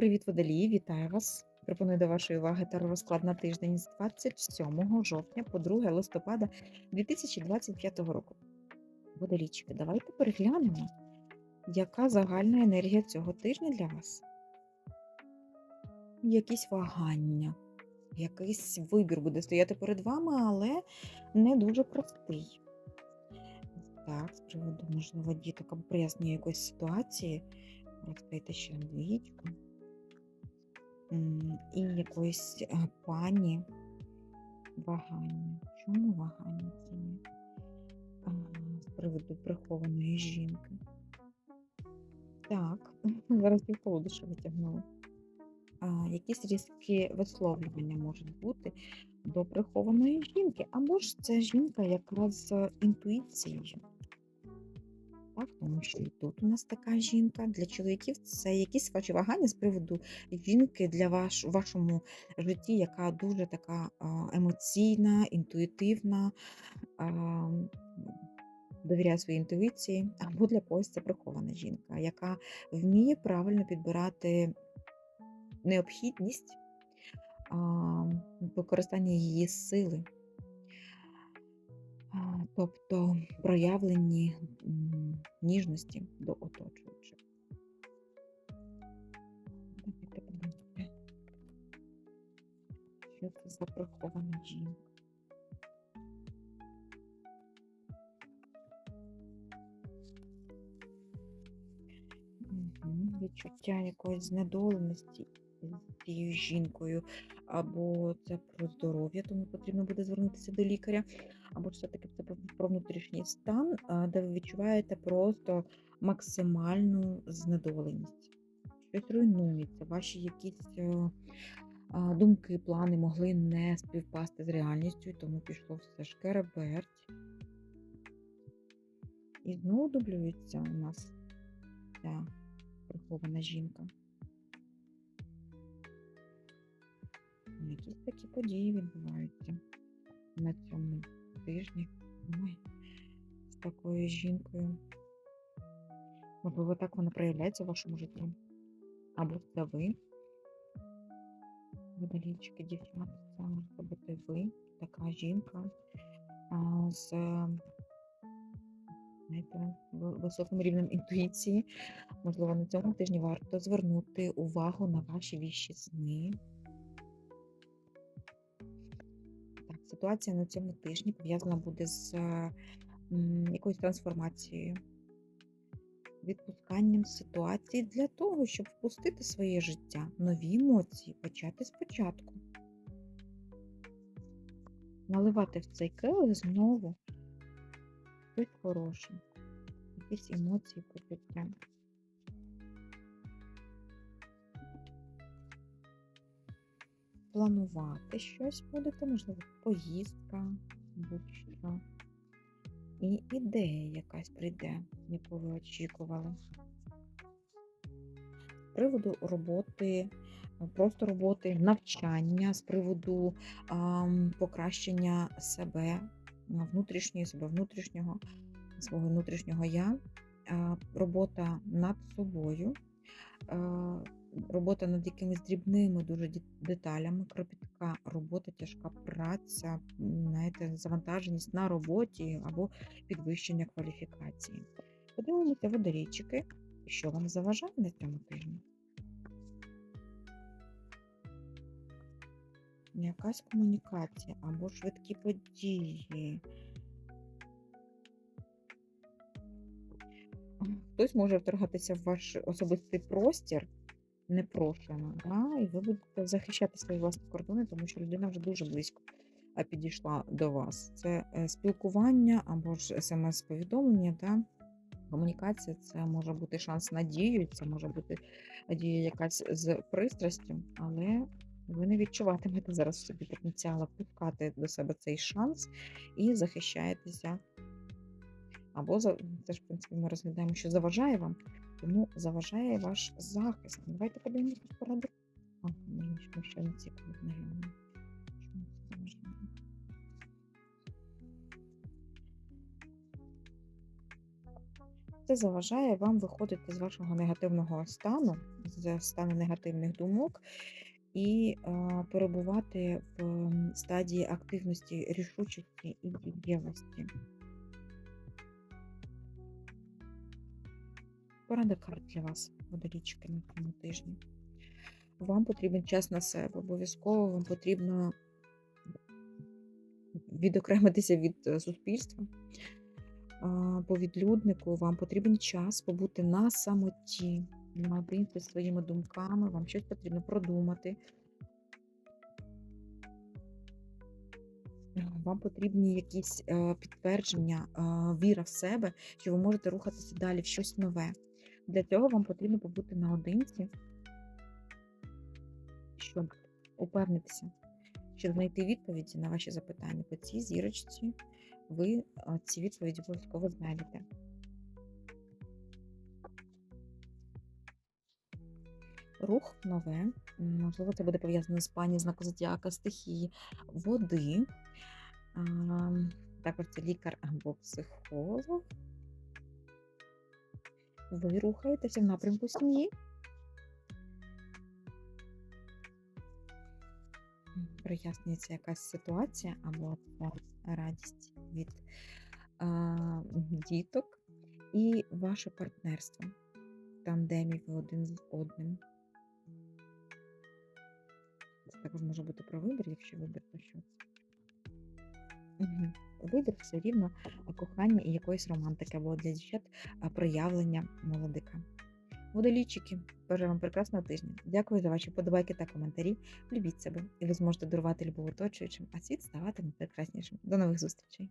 Привіт, водолії! Вітаю вас! Пропоную до вашої уваги розклад на тиждень з 27 жовтня по 2 листопада 2025 року. Водолійчики, давайте переглянемо, яка загальна енергія цього тижня для вас. Якісь вагання, якийсь вибір буде стояти перед вами, але не дуже простий. Так, з приводу, можливо, діток або прояснення якоїсь ситуації. Розкрийте ще двічку. І якоїсь е, пані вагання. Чому вагання це є? З приводу прихованої жінки. Так, зараз я колоду ще витягнула. Якісь різкі висловлювання можуть бути до прихованої жінки, або ж це жінка, яка з інтуїцією. Так, тому що і тут у нас така жінка. Для чоловіків це якісь ваші вагання з приводу жінки для ваш, вашому житті, яка дуже така емоційна, інтуїтивна, довіряє своїй інтуїції, або для когось це прихована жінка, яка вміє правильно підбирати необхідність використання її сили. Тобто проявлені ніжності до оточуючих. Давайте що це за прихована жінка. Відчуття якоїсь знедоленості цією жінкою, або це про здоров'я, тому потрібно буде звернутися до лікаря, або все-таки це про внутрішній стан, де ви відчуваєте просто максимальну знедоленість. Щось руйнується, ваші якісь е, думки, плани могли не співпасти з реальністю, тому пішло все шкереберть. І знову дублюється у нас ця прихована жінка. Якісь такі події відбуваються на цьому тижні. Ой, з такою жінкою. Можливо, так вона проявляється в вашому житті. Або це ви. Водолійчики, дівчата, це може бути ви, така жінка з знаєте, високим рівнем інтуїції. Можливо, на цьому тижні варто звернути увагу на ваші віщі сни. Ситуація на цьому тижні пов'язана буде з якоюсь трансформацією, відпусканням ситуації для того, щоб впустити своє життя нові емоції, почати спочатку. Наливати в цей келих знову щось хороше, якісь емоції, почуття. Планувати щось будете, можливо, поїздка, будь-що. І ідея якась прийде, яку ви очікували. З приводу роботи, е, просто роботи, навчання, з приводу ам, покращення себе, а, внутрішньої себе, внутрішнього, свого внутрішнього я, а, робота над собою, а, робота над якимись дрібними дуже деталями, кропітка робота, тяжка праця, знаєте, завантаженість на роботі або підвищення кваліфікації. Подивимося водорійчики, що вам заважає на цьому тижні. Якась комунікація або швидкі події. Хтось може вторгатися в ваш особистий простір непрошено, да? і ви будете захищати свої власні кордони, тому що людина вже дуже близько підійшла до вас. Це е, спілкування або ж смс-повідомлення, да? комунікація це може бути шанс надією, це може бути дія якась з пристрастю, але ви не відчуватимете зараз в собі потенціалу пускати до себе цей шанс і захищаєтеся. Або це ж, в принципі, ми розглядаємо, що заважає вам, тому заважає ваш захист. Давайте подивимося поради. А, мені ще не цікаво не. Чому це заважає? Це заважає вам виходити з вашого негативного стану, з стану негативних думок і а, перебувати в стадії активності, рішучості і дієвості. Порада карт для вас, водолічки на цьому тижні. Вам потрібен час на себе. Обов'язково вам потрібно відокремитися від е, суспільства. По відлюднику вам потрібен час побути на самоті, наодинці зі своїми думками, вам щось потрібно продумати. Вам потрібні якісь е, підтвердження, е, віра в себе, що ви можете рухатися далі в щось нове. Для цього вам потрібно побути наодинці, щоб упевнитися, щоб знайти відповіді на ваші запитання по цій зірочці. Ви ці відповіді обов'язково знайдете. Рух нове. Можливо, це буде пов'язано з пані знаку зодіака, стихії води. Також це лікар або психолог. Ви рухаєтеся в напрямку сім'ї. Прояснюється якась ситуація або радість від а, діток і ваше партнерство в тандемі один з одним. Це також може бути про вибір, якщо вибір, то що це? Вибір все рівно кохання і якоїсь романтики, або для дівчат проявлення молодика. Водолійчики, бажаю вам прекрасного тижня. Дякую за ваші подобайки та коментарі. Любіть себе, і ви зможете дарувати любов оточуючим, а світ ставатиме прекраснішим. До нових зустрічей!